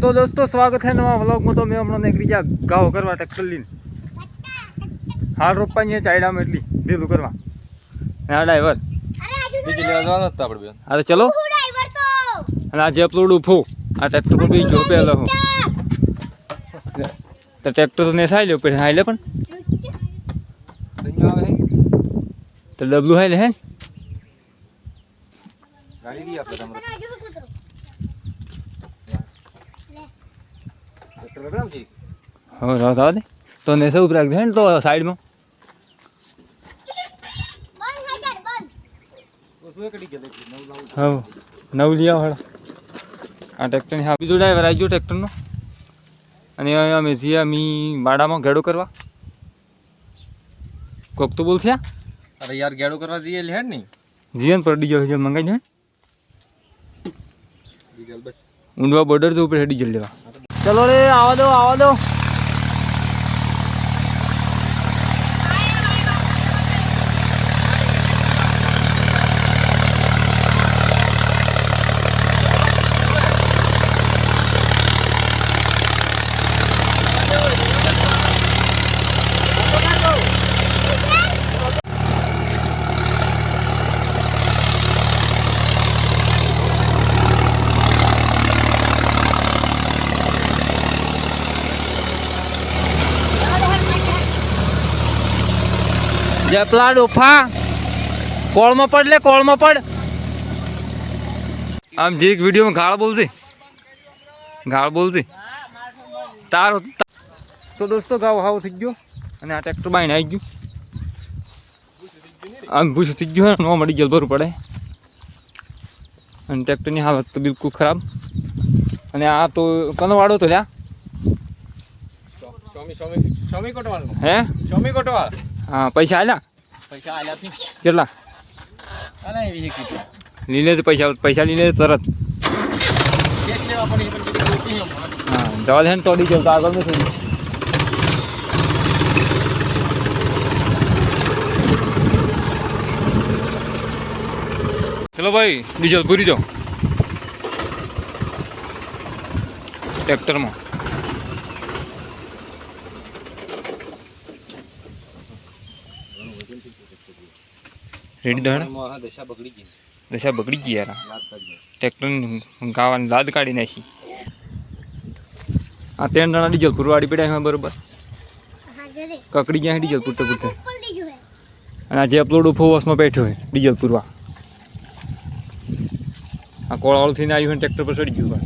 તો દોસ્તો સ્વાગત છે નવા વ્લોગમાં. તો મેં હમણાં એક બીજા ગાવ કરવા ટ્રેક્ટર લઈને. હાલ રોપવાની છે ચાયડામાં એટલી લીલું કરવા. હા ડ્રાઈવર બીજી લેવા જવાનું હતું આપણે બેન. અરે ચલો. અને આજે અપલોડ ઊભો. આ ટ્રેક્ટર પર બી જોપે પહેલો હું. તો ટ્રેક્ટર તો ને સાઈ લ્યો પછી હાઈ લે પણ તો ડબલું હાઈ લે હે ગાડી આપણે તમારે ટ્રેક્ટર લગાવ છે હવે રાત આવે દે. તો ને સૌ રાખ દે ને તો સાઈડમાં. ગયો નવ લાવું હા નવ લઈ આવો આ ટ્રેક્ટરની હા બીજો ડ્રાઈવર આવી ગયો ટ્રેક્ટરનો. અને અહીંયા અમે છીએ અમે માડામાં ઘેડો કરવા. કોક તો બોલ થયા અરે યાર ગેડો કરવા જઈએ લે નહીં. જીવન પર ડીઝલ ડીઝલ મંગાઈ જાય ડીઝલ બસ. ઊંડવા બોર્ડર તો ઉપર ડીઝલ લેવા. ચલો રે આવા દો આવા દો જપલા ડોફા કોળમાં પડ લે કોળમાં પડ. આમ જે એક વિડીયોમાં ગાળ બોલશે ગાળ બોલશે તારો તો દોસ્તો ગાવ હાવ થઈ ગયો. અને આ ટ્રેક્ટર બાઈને આવી ગયું. આમ ભૂસ થઈ ગયું ન મળી ગયેલ ભરવું પડે. અને ટ્રેક્ટરની હાલત તો બિલકુલ ખરાબ. અને આ તો કનો વાળો તો લ્યા. હે? ચોમી કોટવાળ. હા પૈસા આલ્યા? પૈસા આલ્યા કેટલા? આલા એવી કીધું લીને તો પૈસા પૈસા લીને તરત. કેસ લેવા પડી પણ કીધું ગોતી હા જવા દે ને તો ડીઝલ તો આગળ નથી. ચલો ભાઈ ડીઝલ પૂરી દો. ટ્રેક્ટરમાં. રેડી દો મારા દશા બગડી ગઈ. દશા બગડી ગઈ યાર. ટ્રેક્ટર ગાવાની લાદ કાઢી નાખી. આ ત્રણ જણા ડીઝલ પૂરવાડી પડ્યા છે બરોબર. કકડી ગયા ડીઝલ પૂરતો પૂરતે અને આ જે અપલોડ ઉપોવાસમાં બેઠો હોય ડીઝલ પૂરવા આ કોળાવાળું થઈને આવ્યું હોય ટ્રેક્ટર પર ચડી ગયું